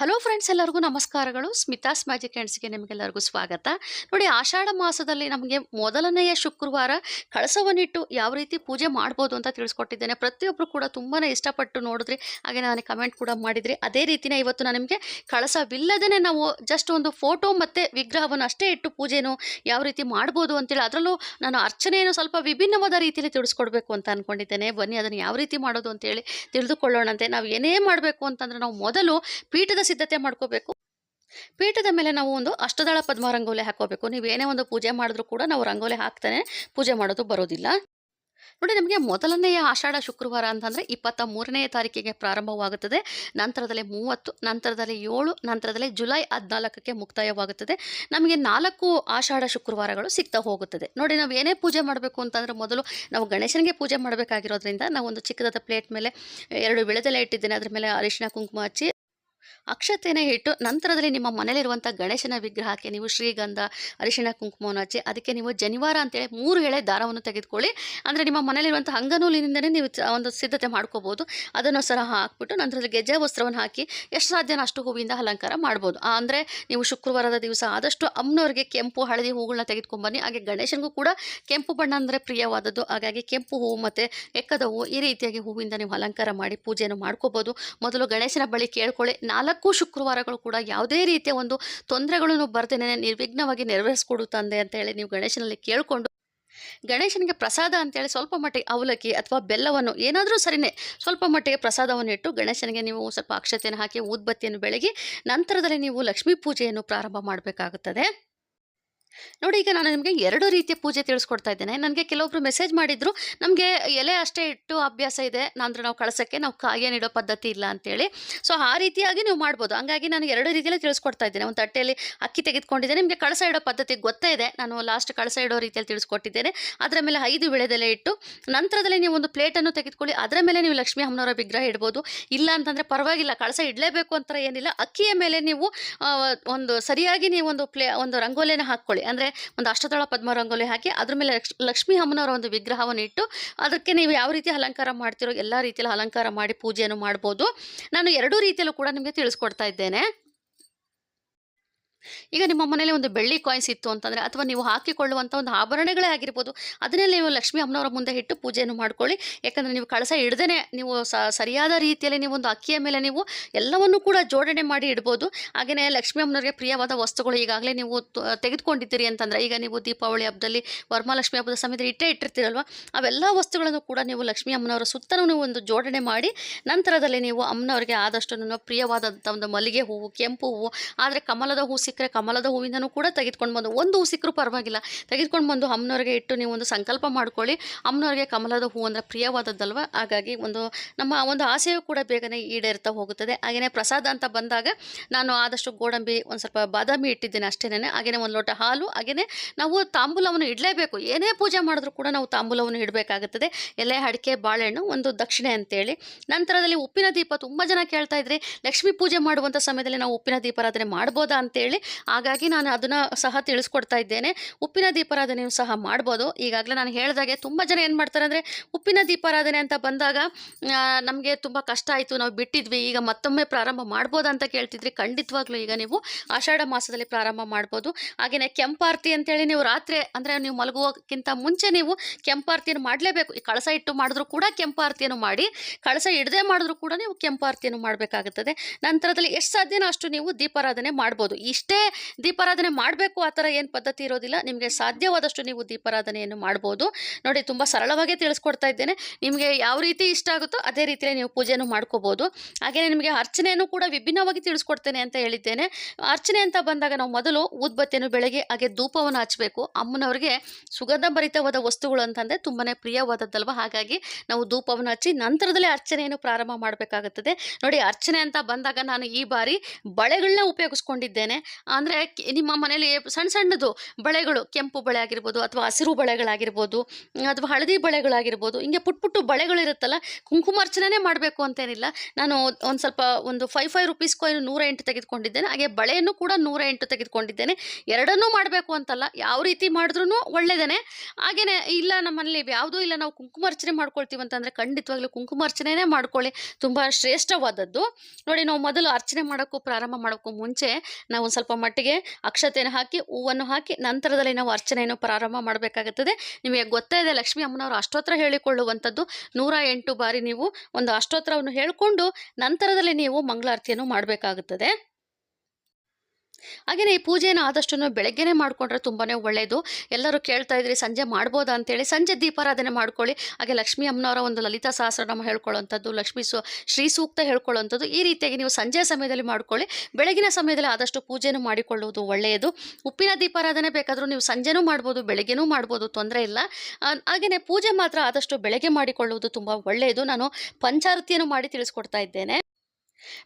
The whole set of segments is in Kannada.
ಹಲೋ ಫ್ರೆಂಡ್ಸ್ ಎಲ್ಲರಿಗೂ ನಮಸ್ಕಾರಗಳು. ಸ್ಮಿತಾಸ್ ಮ್ಯಾಜಿಕ್ ಹ್ಯಾಂಡ್ಸ್ಗೆ ನಿಮಗೆಲ್ಲರಿಗೂ ಸ್ವಾಗತ. ನೋಡಿ ಆಷಾಢ ಮಾಸದಲ್ಲಿ ನಮಗೆ ಮೊದಲನೆಯ ಶುಕ್ರವಾರ ಕಳಸವನ್ನಿಟ್ಟು ಯಾವ ರೀತಿ ಪೂಜೆ ಮಾಡ್ಬೋದು ಅಂತ ತಿಳಿಸ್ಕೊಟ್ಟಿದ್ದೇನೆ. ಪ್ರತಿಯೊಬ್ಬರು ಕೂಡ ತುಂಬಾ ಇಷ್ಟಪಟ್ಟು ನೋಡಿದ್ರಿ ಹಾಗೆ ನಾನು ಕಮೆಂಟ್ ಕೂಡ ಮಾಡಿದ್ರಿ ಅದೇ ರೀತಿನೇ ಇವತ್ತು ನಾನು ನಿಮಗೆ ಕಳಸವಿಲ್ಲದೇ ನಾವು ಜಸ್ಟ್ ಒಂದು ಫೋಟೋ ಮತ್ತು ವಿಗ್ರಹವನ್ನು ಅಷ್ಟೇ ಇಟ್ಟು ಪೂಜೆನೂ ಯಾವ ರೀತಿ ಮಾಡ್ಬೋದು ಅಂತೇಳಿ ಅದರಲ್ಲೂ ನಾನು ಅರ್ಚನೆಯನ್ನು ಸ್ವಲ್ಪ ವಿಭಿನ್ನವಾದ ರೀತಿಯಲ್ಲಿ ತಿಳಿಸ್ಕೊಡ್ಬೇಕು ಅಂತ ಅಂದ್ಕೊಂಡಿದ್ದೇನೆ ಬನ್ನಿ ಅದನ್ನು ಯಾವ ರೀತಿ ಮಾಡೋದು ಅಂತೇಳಿ ತಿಳಿದುಕೊಳ್ಳೋಣಂತೆ. ನಾವು ಏನೇ ಮಾಡಬೇಕು ಅಂತಂದರೆ ನಾವು ಮೊದಲು ಪೀಠದ ಸಿದ್ಧತೆ ಮಾಡ್ಕೋಬೇಕು. ಪೀಠದ ಮೇಲೆ ನಾವು ಒಂದು ಅಷ್ಟದಳ ಪದ್ಮ ರಂಗೋಲಿ ಹಾಕೋಬೇಕು. ನೀವು ಏನೇ ಒಂದು ಪೂಜೆ ಮಾಡಿದ್ರು ಕೂಡ ನಾವು ರಂಗೋಲಿ ಹಾಕ್ತಾನೆ ಪೂಜೆ ಮಾಡೋದು ಬರೋದಿಲ್ಲ. ನೋಡಿ, ನಮಗೆ ಮೊದಲನೆಯ ಆಷಾಢ ಶುಕ್ರವಾರ ಅಂತಂದರೆ ಇಪ್ಪತ್ತ ಮೂರನೆಯ ತಾರೀಕಿಗೆ ಪ್ರಾರಂಭವಾಗುತ್ತದೆ. ನಂತರದಲ್ಲಿ ಮೂವತ್ತು, ನಂತರದಲ್ಲಿ ಏಳು, ನಂತರದಲ್ಲಿ ಜುಲೈ ಹದಿನಾಲ್ಕಕ್ಕೆ ಮುಕ್ತಾಯವಾಗುತ್ತದೆ. ನಮಗೆ ನಾಲ್ಕು ಆಷಾಢ ಶುಕ್ರವಾರಗಳು ಸಿಗ್ತಾ ಹೋಗುತ್ತದೆ. ನೋಡಿ, ನಾವು ಏನೇ ಪೂಜೆ ಮಾಡಬೇಕು ಅಂತಂದರೆ ಮೊದಲು ನಾವು ಗಣೇಶನಿಗೆ ಪೂಜೆ ಮಾಡಬೇಕಾಗಿರೋದ್ರಿಂದ ನಾವು ಒಂದು ಚಿಕ್ಕದಾದ ಪ್ಲೇಟ್ ಮೇಲೆ ಎರಡು ಬೆಳೆದೆಲೆ ಇಟ್ಟಿದ್ದೇನೆ. ಅದ್ರ ಮೇಲೆ ಅರಿಶಿನ ಕುಂಕುಮ ಹಚ್ಚಿ ಅಕ್ಷತೆನೇ ಇಟ್ಟು ನಂತರದಲ್ಲಿ ನಿಮ್ಮ ಮನೇಲಿರುವಂಥ ಗಣೇಶನ ವಿಗ್ರಹಕ್ಕೆ ನೀವು ಶ್ರೀಗಂಧ, ಅರಿಶಿಣ, ಕುಂಕುಮವನ್ನು ಹಚ್ಚಿ, ಅದಕ್ಕೆ ನೀವು ಜನಿವಾರ ಅಂತೇಳಿ ಮೂರು ಎಳೆ ದಾರವನ್ನು ತೆಗೆದುಕೊಳ್ಳಿ. ಅಂದರೆ ನಿಮ್ಮ ಮನೇಲಿರುವಂಥ ಅಂಗನೂಲಿನಿಂದಲೇ ನೀವು ಒಂದು ಸಿದ್ಧತೆ ಮಾಡ್ಕೋಬೋದು. ಅದನ್ನು ಸರ ಹಾಕ್ಬಿಟ್ಟು ನಂತರದಲ್ಲಿ ಗೆಜ್ಜೆ ವಸ್ತ್ರವನ್ನು ಹಾಕಿ ಎಷ್ಟು ಸಾಧ್ಯನೋ ಅಷ್ಟು ಹೂವಿಂದ ಅಲಂಕಾರ ಮಾಡ್ಬೋದು. ಅಂದರೆ ನೀವು ಶುಕ್ರವಾರದ ದಿವಸ ಆದಷ್ಟು ಅಮ್ಮನವರಿಗೆ ಕೆಂಪು, ಹಳದಿ ಹೂಗಳನ್ನ ತೆಗೆದುಕೊಂಬನ್ನಿ ಹಾಗೆ ಗಣೇಶನಿಗೂ ಕೂಡ ಕೆಂಪು ಬಣ್ಣ ಅಂದರೆ ಪ್ರಿಯವಾದದ್ದು. ಹಾಗಾಗಿ ಕೆಂಪು ಹೂವು ಮತ್ತು ಎಕ್ಕದ ಹೂವು ಈ ರೀತಿಯಾಗಿ ಹೂವಿಂದ ನೀವು ಅಲಂಕಾರ ಮಾಡಿ ಪೂಜೆಯನ್ನು ಮಾಡ್ಕೋಬೋದು. ಮೊದಲು ಗಣೇಶನ ಬಳಿ ಕೇಳ್ಕೊಳ್ಳಿ. ನಾಲ್ಕು ಶುಕ್ರವಾರಗಳು ಕೂಡ ಯಾವುದೇ ರೀತಿಯ ಒಂದು ತೊಂದರೆಗಳನ್ನು ಬರ್ದೇನೆ ನಿರ್ವಿಘ್ನವಾಗಿ ನೆರವೇರಿಸ್ಕೊಡು ತಂದೆ ಅಂತ ಹೇಳಿ ನೀವು ಗಣೇಶನಲ್ಲಿ ಕೇಳಿಕೊಂಡು ಗಣೇಶನಿಗೆ ಪ್ರಸಾದ ಅಂತೇಳಿ ಸ್ವಲ್ಪ ಮಟ್ಟಿಗೆ ಅವಲಕ್ಕಿ ಅಥವಾ ಬೆಲ್ಲವನ್ನು ಏನಾದರೂ ಸರಿನೇ ಸ್ವಲ್ಪ ಮಟ್ಟಿಗೆ ಪ್ರಸಾದವನ್ನು ಇಟ್ಟು ಗಣೇಶನಿಗೆ ನೀವು ಸ್ವಲ್ಪ ಅಕ್ಷತೆಯನ್ನು ಹಾಕಿ, ಊದ್ಬತ್ತಿಯನ್ನು ಬೆಳಗಿ ನಂತರದಲ್ಲಿ ನೀವು ಲಕ್ಷ್ಮೀ ಪೂಜೆಯನ್ನು ಪ್ರಾರಂಭ ಮಾಡಬೇಕಾಗುತ್ತದೆ. ನೋಡಿ, ಈಗ ನಾನು ನಿಮಗೆ ಎರಡು ರೀತಿಯ ಪೂಜೆ ತಿಳಿಸ್ಕೊಡ್ತಾ ಇದ್ದೇನೆ. ನನಗೆ ಕೆಲವೊಬ್ರು ಮೆಸೇಜ್ ಮಾಡಿದ್ರು, ನಮಗೆ ಎಲೆ ಅಷ್ಟೇ ಇಟ್ಟು ಅಭ್ಯಾಸ ಇದೆ ಅಂದ್ರೆ ನಾವು ಕಳಸಕ್ಕೆ, ನಾವು ಕಾಯಿಯನ್ನು ಇಡೋ ಪದ್ಧತಿ ಇಲ್ಲ ಅಂತೇಳಿ. ಸೊ ಆ ರೀತಿಯಾಗಿ ನೀವು ಮಾಡ್ಬೋದು. ಹಂಗಾಗಿ ನಾನು ಎರಡು ರೀತಿಯಲ್ಲಿ ತಿಳಿಸ್ಕೊಡ್ತಾ ಇದ್ದೇನೆ. ಒಂದು ತಟ್ಟೆಯಲ್ಲಿ ಅಕ್ಕಿ ತೆಗೆದುಕೊಂಡಿದ್ದೇನೆ. ನಿಮಗೆ ಕಳಸ ಇಡೋ ಪದ್ಧತಿ ಗೊತ್ತೇ ಇದೆ. ನಾನು ಲಾಸ್ಟ್ ಕಳಸ ಇಡೋ ರೀತಿಯಲ್ಲಿ ತಿಳಿಸ್ಕೊಟ್ಟಿದ್ದೇನೆ. ಅದರ ಮೇಲೆ ಐದು ವಿಳೆದೆಲೆ ಇಟ್ಟು, ನಂತರದಲ್ಲಿ ನೀವು ಒಂದು ಪ್ಲೇಟನ್ನು ತೆಗೆದುಕೊಳ್ಳಿ. ಅದರ ಮೇಲೆ ನೀವು ಲಕ್ಷ್ಮೀ ಅಮ್ಮನವರ ವಿಗ್ರಹ ಇಡ್ಬೋದು. ಇಲ್ಲ ಅಂತಂದರೆ ಪರವಾಗಿಲ್ಲ, ಕಳಸ ಇಡಲೇಬೇಕು ಅಂತ ಏನಿಲ್ಲ. ಅಕ್ಕಿಯ ಮೇಲೆ ನೀವು ಒಂದು ಸರಿಯಾಗಿ ನೀವು ಒಂದು ಪ್ಲೇ, ಒಂದು ರಂಗೋಲಿನ ಹಾಕ್ಕೊಳ್ಳಿ. ಅಂದರೆ ಒಂದು ಅಷ್ಟದಳ ಪದ್ಮ ರಂಗೋಲಿ ಹಾಕಿ ಅದ್ರ ಮೇಲೆ ಲಕ್ಷ್, ಲಕ್ಷ್ಮೀ ಅಮ್ಮನವರ ಒಂದು ವಿಗ್ರಹವನ್ನು ಇಟ್ಟು ಅದಕ್ಕೆ ನೀವು ಯಾವ ರೀತಿ ಅಲಂಕಾರ ಮಾಡ್ತಿರೋ ಎಲ್ಲ ರೀತಿಯಲ್ಲಿ ಅಲಂಕಾರ ಮಾಡಿ ಪೂಜೆಯನ್ನು ಮಾಡ್ಬೋದು. ನಾನು ಎರಡೂ ರೀತಿಯಲ್ಲೂ ಕೂಡ ನಿಮಗೆ ತಿಳಿಸ್ಕೊಡ್ತಾ ಇದ್ದೇನೆ. ಈಗ ನಿಮ್ಮ ಮನೇಲಿ ಒಂದು ಬೆಳ್ಳಿ ಕಾಯಿನ್ಸ್ ಇತ್ತು ಅಂತಂದರೆ ಅಥವಾ ನೀವು ಹಾಕಿಕೊಳ್ಳುವಂಥ ಒಂದು ಆಭರಣಗಳೇ ಆಗಿರ್ಬೋದು ಅದನ್ನೇ ನೀವು ಲಕ್ಷ್ಮೀ ಅಮ್ಮನವರ ಮುಂದೆ ಇಟ್ಟು ಪೂಜೆಯನ್ನು ಮಾಡ್ಕೊಳ್ಳಿ. ಯಾಕಂದರೆ ನೀವು ಕಳಸ ಹಿಡ್ದೇ ನೀವು ಸರಿಯಾದ ರೀತಿಯಲ್ಲಿ ನೀವು ಒಂದು ಅಕ್ಕಿಯ ಮೇಲೆ ನೀವು ಎಲ್ಲವನ್ನೂ ಕೂಡ ಜೋಡಣೆ ಮಾಡಿ ಇಡ್ಬೋದು. ಹಾಗೆಯೇ ಲಕ್ಷ್ಮೀ ಅಮ್ಮನವರಿಗೆ ಪ್ರಿಯವಾದ ವಸ್ತುಗಳು ಈಗಾಗಲೇ ನೀವು ತೆಗೆದುಕೊಂಡಿದ್ದೀರಿ ಅಂತಂದರೆ, ಈಗ ನೀವು ದೀಪಾವಳಿ ಹಬ್ಬದಲ್ಲಿ ವರಮಹಾಲಕ್ಷ್ಮಿ ಹಬ್ಬದ ಸಮಯದಲ್ಲಿ ಇಟ್ಟೇ ಇಟ್ಟಿರ್ತೀರಲ್ವ? ಅವೆಲ್ಲ ವಸ್ತುಗಳನ್ನು ಕೂಡ ನೀವು ಲಕ್ಷ್ಮೀ ಅಮ್ಮನವರ ಸುತ್ತಲೂ ಒಂದು ಜೋಡಣೆ ಮಾಡಿ, ನಂತರದಲ್ಲಿ ನೀವು ಅಮ್ಮನವರಿಗೆ ಆದಷ್ಟು ಪ್ರಿಯವಾದಂಥ ಒಂದು ಮಲ್ಲಿಗೆ ಹೂವು, ಕೆಂಪು ಹೂವು, ಆದರೆ ಕಮಲದ ಹೂ ಸಿಕ್ಕರೆ ಕಮಲದ ಹೂವಿಂದನೂ ಕೂಡ ತೆಗೆದುಕೊಂಡು ಬಂದು, ಒಂದು ಹೂ ಸಿಕ್ಕರೂ ಪರವಾಗಿಲ್ಲ. ತೆಗೆದುಕೊಂಡು ಬಂದು ಅಮ್ಮನವ್ರಿಗೆ ಇಟ್ಟು ನೀವು ಒಂದು ಸಂಕಲ್ಪ ಮಾಡ್ಕೊಳ್ಳಿ. ಅಮ್ಮನವ್ರಿಗೆ ಕಮಲದ ಹೂ ಅಂದರೆ ಪ್ರಿಯವಾದದ್ದಲ್ವ? ಹಾಗಾಗಿ ಒಂದು ನಮ್ಮ ಒಂದು ಆಸೆಯೂ ಕೂಡ ಬೇಗನೆ ಈಡೇರ್ತಾ ಹೋಗುತ್ತದೆ. ಹಾಗೆಯೇ ಪ್ರಸಾದ ಅಂತ ಬಂದಾಗ ನಾನು ಆದಷ್ಟು ಗೋಡಂಬಿ, ಒಂದು ಸ್ವಲ್ಪ ಬಾದಾಮಿ ಇಟ್ಟಿದ್ದೇನೆ ಅಷ್ಟೇನೆ ಹಾಗೆಯೇ ಒಂದು ಲೋಟ ಹಾಲು ಹಾಗೆಯೇ ನಾವು ತಾಂಬೂಲವನ್ನು ಇಡಲೇಬೇಕು. ಏನೇ ಪೂಜೆ ಮಾಡಿದ್ರೂ ಕೂಡ ನಾವು ತಾಂಬೂಲವನ್ನು ಇಡಬೇಕಾಗುತ್ತದೆ. ಎಲೆ, ಅಡಿಕೆ, ಬಾಳೆಹಣ್ಣು ಒಂದು ದಕ್ಷಿಣೆ ಅಂತೇಳಿ. ನಂತರದಲ್ಲಿ ಉಪ್ಪಿನ ದೀಪ ತುಂಬ ಜನ ಕೇಳ್ತಾ ಇದ್ರಿ. ಲಕ್ಷ್ಮೀ ಪೂಜೆ ಮಾಡುವಂಥ ಸಮಯದಲ್ಲಿ ನಾವು ಉಪ್ಪಿನ ದೀಪಾರಾಧನೆ ಮಾಡ್ಬೋದಾ ಅಂತೇಳಿ ಹಾಗಾಗಿ ನಾನು ಅದನ್ನು ಸಹ ತಿಳಿಸ್ಕೊಡ್ತಾ ಇದ್ದೇನೆ. ಉಪ್ಪಿನ ದೀಪಾರಾಧನೆಯೂ ಸಹ ಮಾಡ್ಬೋದು. ಈಗಾಗಲೇ ನಾನು ಹೇಳಿದಾಗೆ ತುಂಬ ಜನ ಏನು ಮಾಡ್ತಾರೆ ಅಂದರೆ ಉಪ್ಪಿನ ದೀಪಾರಾಧನೆ ಅಂತ ಬಂದಾಗ ನಮಗೆ ತುಂಬ ಕಷ್ಟ ಆಯಿತು. ನಾವು ಬಿಟ್ಟಿದ್ವಿ. ಈಗ ಮತ್ತೊಮ್ಮೆ ಪ್ರಾರಂಭ ಮಾಡ್ಬೋದು ಅಂತ ಕೇಳ್ತಿದ್ರಿ. ಖಂಡಿತವಾಗ್ಲೂ ಈಗ ನೀವು ಆಷಾಢ ಮಾಸದಲ್ಲಿ ಪ್ರಾರಂಭ ಮಾಡ್ಬೋದು. ಹಾಗೆಯೇ ಕೆಂಪಾರತಿ ಅಂತೇಳಿ ನೀವು ರಾತ್ರಿ, ಅಂದರೆ ನೀವು ಮಲಗುವಕ್ಕಿಂತ ಮುಂಚೆ ನೀವು ಕೆಂಪಾರತಿಯನ್ನು ಮಾಡಲೇಬೇಕು. ಈ ಕಳಸ ಇಟ್ಟು ಮಾಡಿದ್ರು ಕೂಡ ಕೆಂಪಾರತಿಯನ್ನು ಮಾಡಿ, ಕಳಸ ಇಡದೆ ಮಾಡಿದ್ರು ಕೂಡ ನೀವು ಕೆಂಪಾರತಿಯನ್ನು ಮಾಡಬೇಕಾಗುತ್ತದೆ. ನಂತರದಲ್ಲಿ ಎಷ್ಟು ಸಾಧ್ಯನೋ ಅಷ್ಟು ನೀವು ದೀಪಾರಾಧನೆ ಮಾಡ್ಬೋದು. ಇಷ್ಟೇ ದೀಪಾರಾಧನೆ ಮಾಡಬೇಕು ಆ ಥರ ಏನು ಪದ್ಧತಿ ಇರೋದಿಲ್ಲ. ನಿಮಗೆ ಸಾಧ್ಯವಾದಷ್ಟು ನೀವು ದೀಪಾರಾಧನೆಯನ್ನು ಮಾಡ್ಬೋದು. ನೋಡಿ ತುಂಬ ಸರಳವಾಗಿ ತಿಳಿಸ್ಕೊಡ್ತಾ ಇದ್ದೇನೆ. ನಿಮಗೆ ಯಾವ ರೀತಿ ಇಷ್ಟ ಆಗುತ್ತೋ ಅದೇ ರೀತಿಯಲ್ಲಿ ನೀವು ಪೂಜೆಯನ್ನು ಮಾಡ್ಕೋಬೋದು. ಹಾಗೆಯೇ ನಿಮಗೆ ಅರ್ಚನೆಯನ್ನು ಕೂಡ ವಿಭಿನ್ನವಾಗಿ ತಿಳಿಸ್ಕೊಡ್ತೇನೆ ಅಂತ ಹೇಳಿದ್ದೇನೆ. ಅರ್ಚನೆ ಅಂತ ಬಂದಾಗ ನಾವು ಮೊದಲು ಊದ್ಬತ್ತಿಯನ್ನು ಬೆಳಗ್ಗೆ ಹಾಗೆ ಧೂಪವನ್ನು ಹಚ್ಚಬೇಕು. ಅಮ್ಮನವರಿಗೆ ಸುಗಂಧ ಭರಿತವಾದ ವಸ್ತುಗಳು ಅಂತಂದರೆ ತುಂಬಾ ಪ್ರಿಯವಾದದ್ದಲ್ವ? ಹಾಗಾಗಿ ನಾವು ಧೂಪವನ್ನು ಹಚ್ಚಿ ನಂತರದಲ್ಲೇ ಅರ್ಚನೆಯನ್ನು ಪ್ರಾರಂಭ ಮಾಡಬೇಕಾಗುತ್ತದೆ. ನೋಡಿ ಅರ್ಚನೆ ಅಂತ ಬಂದಾಗ ನಾನು ಈ ಬಾರಿ ಬಳೆಗಳನ್ನ ಉಪಯೋಗಿಸ್ಕೊಂಡಿದ್ದೇನೆ. ಅಂದರೆ ನಿಮ್ಮ ಮನೇಲಿ ಸಣ್ಣ ಸಣ್ಣದು ಬಳೆಗಳು, ಕೆಂಪು ಬಳೆ ಆಗಿರ್ಬೋದು ಅಥವಾ ಹಸಿರು ಬಳೆಗಳಾಗಿರ್ಬೋದು, ಅಥವಾ ಹಳದಿ ಬಳೆಗಳಾಗಿರ್ಬೋದು, ಹಿಂಗೆ ಪುಟ್ ಪುಟ್ಟು ಬಳೆಗಳಿರುತ್ತಲ್ಲ ಕುಂಕುಮಾರ್ಚನೆ ಮಾಡಬೇಕು ಅಂತೇನಿಲ್ಲ. ನಾನು ಒಂದು ಸ್ವಲ್ಪ ಒಂದು ಫೈವ್ ಫೈವ್ ರುಪೀಸ್ ಕಾಯಿನ್ ನೂರ ಎಂಟು ತೆಗೆದುಕೊಂಡಿದ್ದೇನೆ. ಹಾಗೆ ಬಳೆಯನ್ನು ಕೂಡ ನೂರ ಎಂಟು ತೆಗೆದುಕೊಂಡಿದ್ದೇನೆ. ಎರಡನ್ನೂ ಮಾಡಬೇಕು ಅಂತಲ್ಲ, ಯಾವ ರೀತಿ ಮಾಡಿದ್ರೂ ಒಳ್ಳೆಯದೇ ಹಾಗೆಯೇ ಇಲ್ಲ ನಮ್ಮಲ್ಲಿ ಯಾವುದೂ ಇಲ್ಲ, ನಾವು ಕುಂಕುಮಾರ್ಚನೆ ಮಾಡ್ಕೊಳ್ತೀವಿ ಅಂತಂದರೆ ಖಂಡಿತವಾಗ್ಲೂ ಕುಂಕುಮಾರ್ಚನೆನೇ ಮಾಡ್ಕೊಳ್ಳಿ. ತುಂಬ ಶ್ರೇಷ್ಠವಾದದ್ದು. ನೋಡಿ, ನಾವು ಮೊದಲು ಅರ್ಚನೆ ಮಾಡೋಕ್ಕೂ ಪ್ರಾರಂಭ ಮಾಡೋಕ್ಕೂ ಮುಂಚೆ ನಾವು ಒಂದು ಸ್ವಲ್ಪ ಮಟ್ಟಿಗೆ ಅಕ್ಷತೆಯನ್ನು ಹಾಕಿ, ಹೂವನ್ನು ಹಾಕಿ ನಂತರದಲ್ಲಿ ನಾವು ಅರ್ಚನೆಯನ್ನು ಪ್ರಾರಂಭ ಮಾಡಬೇಕಾಗುತ್ತದೆ. ನಿಮಗೆ ಗೊತ್ತೇ ಇದೆ, ಲಕ್ಷ್ಮೀ ಅಮ್ಮನವರು ಅಷ್ಟೋತ್ರ ಹೇಳಿಕೊಳ್ಳುವಂಥದ್ದು. ನೂರ ಎಂಟು ಬಾರಿ ನೀವು ಒಂದು ಅಷ್ಟೋತ್ರವನ್ನು ಹೇಳಿಕೊಂಡು ನಂತರದಲ್ಲಿ ನೀವು ಮಂಗಳಾರತಿಯನ್ನು ಮಾಡಬೇಕಾಗುತ್ತದೆ. ಹಾಗೆಯೇ ಈ ಪೂಜೆಯನ್ನು ಆದಷ್ಟು ಬೆಳಗ್ಗೆನೇ ಮಾಡಿಕೊಂಡ್ರೆ ತುಂಬಾ ಒಳ್ಳೆಯದು ಎಲ್ಲರೂ ಕೇಳ್ತಾ ಇದ್ರಿ, ಸಂಜೆ ಮಾಡ್ಬೋದಾ ಅಂತೇಳಿ ಸಂಜೆ ದೀಪಾರಾಧನೆ ಮಾಡ್ಕೊಳ್ಳಿ. ಹಾಗೆ ಲಕ್ಷ್ಮೀ ಅಮ್ಮನವರ ಒಂದು ಲಲಿತಾ ಸಹಸ್ರನಾಮ ಹೇಳ್ಕೊಳ್ಳುವಂಥದ್ದು, ಲಕ್ಷ್ಮೀ ಸು, ಶ್ರೀ ಸೂಕ್ತ ಹೇಳ್ಕೊಳ್ಳುವಂಥದ್ದು ಈ ರೀತಿಯಾಗಿ ನೀವು ಸಂಜೆ ಸಮಯದಲ್ಲಿ ಮಾಡ್ಕೊಳ್ಳಿ. ಬೆಳಗಿನ ಸಮಯದಲ್ಲಿ ಆದಷ್ಟು ಪೂಜೆಯನ್ನು ಮಾಡಿಕೊಳ್ಳುವುದು ಒಳ್ಳೆಯದು. ಉಪ್ಪಿನ ದೀಪಾರಾಧನೆ ಬೇಕಾದರೂ ನೀವು ಸಂಜೆನೂ ಮಾಡ್ಬೋದು, ಬೆಳಗ್ಗೆನೂ ಮಾಡ್ಬೋದು, ತೊಂದರೆ ಇಲ್ಲ. ಹಾಗೆಯೇ ಪೂಜೆ ಮಾತ್ರ ಆದಷ್ಟು ಬೆಳಗ್ಗೆ ಮಾಡಿಕೊಳ್ಳುವುದು ತುಂಬ ಒಳ್ಳೆಯದು ನಾನು ಪಂಚಾರತಿಯನ್ನು ಮಾಡಿ ತಿಳಿಸ್ಕೊಡ್ತಾ ಇದ್ದೇನೆ.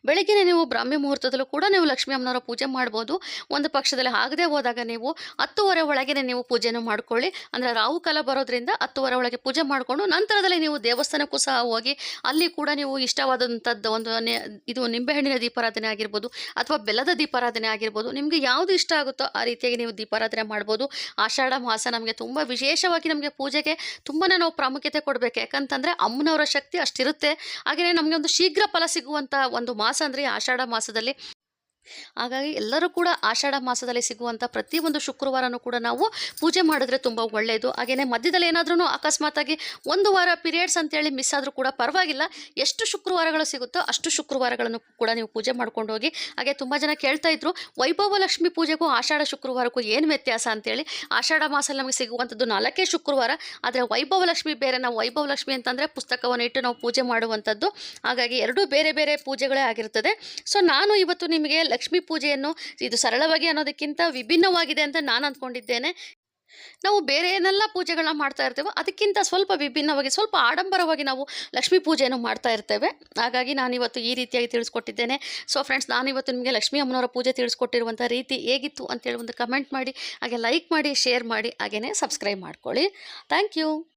ಬೆಳಗ್ಗೆನೇ ನೀವು ಬ್ರಾಹ್ಮಿ ಮುಹೂರ್ತದಲ್ಲೂ ಕೂಡ ನೀವು ಲಕ್ಷ್ಮೀ ಅಮ್ಮನವರ ಪೂಜೆ ಮಾಡ್ಬೋದು. ಒಂದು ಪಕ್ಷದಲ್ಲಿ ಆಗದೆ ಹೋದಾಗ ನೀವು ಹತ್ತುವರೆ ಒಳಗೆ ನೀವು ಪೂಜೆಯನ್ನು ಮಾಡ್ಕೊಳ್ಳಿ. ಅಂದರೆ ರಾಹುಕಾಲ ಬರೋದ್ರಿಂದ ಹತ್ತುವರೆ ಒಳಗೆ ಪೂಜೆ ಮಾಡಿಕೊಂಡು ನಂತರದಲ್ಲಿ ನೀವು ದೇವಸ್ಥಾನಕ್ಕೂ ಸಹ ಹೋಗಿ ಅಲ್ಲಿ ಕೂಡ ನೀವು ಇಷ್ಟವಾದಂಥದ್ದು ಒಂದು ಇದು ನಿಂಬೆಹಣ್ಣಿನ ದೀಪಾರಾಧನೆ ಆಗಿರ್ಬೋದು ಅಥವಾ ಬೆಲ್ಲದ ದೀಪಾರಾಧನೆ ಆಗಿರ್ಬೋದು. ನಿಮಗೆ ಯಾವುದು ಇಷ್ಟ ಆಗುತ್ತೋ ಆ ರೀತಿಯಾಗಿ ನೀವು ದೀಪಾರಾಧನೆ ಮಾಡ್ಬೋದು. ಆಷಾಢ ಮಾಸ ನಮಗೆ ತುಂಬ ವಿಶೇಷವಾಗಿ ನಮಗೆ ಪೂಜೆಗೆ ತುಂಬಾ ನಾವು ಪ್ರಾಮುಖ್ಯತೆ ಕೊಡಬೇಕು. ಯಾಕಂತಂದರೆ ಅಮ್ಮನವರ ಶಕ್ತಿ ಅಷ್ಟಿರುತ್ತೆ. ಹಾಗೆಯೇ ನಮಗೆ ಒಂದು ಶೀಘ್ರ ಫಲ ಸಿಗುವಂಥ ಒಂದು ಮಾಸ ಅಂದರೆ ಆಷಾಢ ಮಾಸದಲ್ಲಿ ಹಾಗಾಗಿ ಎಲ್ಲರೂ ಕೂಡ ಆಷಾಢ ಮಾಸದಲ್ಲಿ ಸಿಗುವಂಥ ಪ್ರತಿಯೊಂದು ಶುಕ್ರವಾರನೂ ಕೂಡ ನಾವು ಪೂಜೆ ಮಾಡಿದ್ರೆ ತುಂಬ ಒಳ್ಳೆಯದು ಹಾಗೆಯೇ ಮಧ್ಯದಲ್ಲಿ ಏನಾದ್ರೂ ಅಕಸ್ಮಾತಾಗಿ ಒಂದು ವಾರ ಪೀರಿಯಡ್ಸ್ ಅಂತೇಳಿ ಮಿಸ್ ಆದರೂ ಕೂಡ ಪರವಾಗಿಲ್ಲ. ಎಷ್ಟು ಶುಕ್ರವಾರಗಳು ಸಿಗುತ್ತೋ ಅಷ್ಟು ಶುಕ್ರವಾರಗಳನ್ನು ಕೂಡ ನೀವು ಪೂಜೆ ಮಾಡ್ಕೊಂಡು ಹೋಗಿ. ಹಾಗೆ ತುಂಬ ಜನ ಕೇಳ್ತಾ ಇದ್ರು ವೈಭವ ಲಕ್ಷ್ಮಿ ಪೂಜೆಗೂ ಆಷಾಢ ಶುಕ್ರವಾರಕ್ಕೂ ಏನು ವ್ಯತ್ಯಾಸ? ಅಂತೇಳಿ. ಆಷಾಢ ಮಾಸದಲ್ಲಿ ನಮಗೆ ಸಿಗುವಂಥದ್ದು ನಾಲ್ಕೇ ಶುಕ್ರವಾರ. ಆದರೆ ವೈಭವ ಲಕ್ಷ್ಮಿ ಬೇರೆ, ನಾವು ವೈಭವ ಲಕ್ಷ್ಮಿ ಅಂತಂದರೆ ಪುಸ್ತಕವನ್ನು ಇಟ್ಟು ನಾವು ಪೂಜೆ ಮಾಡುವಂಥದ್ದು. ಹಾಗಾಗಿ ಎರಡೂ ಬೇರೆ ಬೇರೆ ಪೂಜೆಗಳೇ ಆಗಿರ್ತದೆ. ಸೊ, ನಾನು ಇವತ್ತು ನಿಮಗೆ ಲಕ್ಷ್ಮೀ ಪೂಜೆಯನ್ನು ಇದು ಸರಳವಾಗಿ ಅನ್ನೋದಕ್ಕಿಂತ ವಿಭಿನ್ನವಾಗಿದೆ ಅಂತ ನಾನು ಅಂದ್ಕೊಂಡಿದ್ದೇನೆ ನಾವು ಬೇರೆ ಏನೆಲ್ಲ ಪೂಜೆಗಳನ್ನ ಮಾಡ್ತಾ ಇರ್ತೇವೋ ಅದಕ್ಕಿಂತ ಸ್ವಲ್ಪ ವಿಭಿನ್ನವಾಗಿ, ಸ್ವಲ್ಪ ಆಡಂಬರವಾಗಿ ನಾವು ಲಕ್ಷ್ಮೀ ಪೂಜೆಯನ್ನು ಮಾಡ್ತಾ ಇರ್ತೇವೆ. ಹಾಗಾಗಿ ನಾನಿವತ್ತು ಈ ರೀತಿಯಾಗಿ ತಿಳಿಸ್ಕೊಟ್ಟಿದ್ದೇನೆ. ಸೊ ಫ್ರೆಂಡ್ಸ್ ನಾನಿವತ್ತು ನಿಮಗೆ ಲಕ್ಷ್ಮೀ ಅಮ್ಮನವರ ಪೂಜೆ ತಿಳಿಸ್ಕೊಟ್ಟಿರುವಂಥ ರೀತಿ ಹೇಗಿತ್ತು ಅಂತೇಳಿ ಒಂದು ಕಮೆಂಟ್ ಮಾಡಿ, ಹಾಗೆ ಲೈಕ್ ಮಾಡಿ ಶೇರ್ ಮಾಡಿ ಹಾಗೆಯೇ ಸಬ್ಸ್ಕ್ರೈಬ್ ಮಾಡ್ಕೊಳ್ಳಿ. Thank you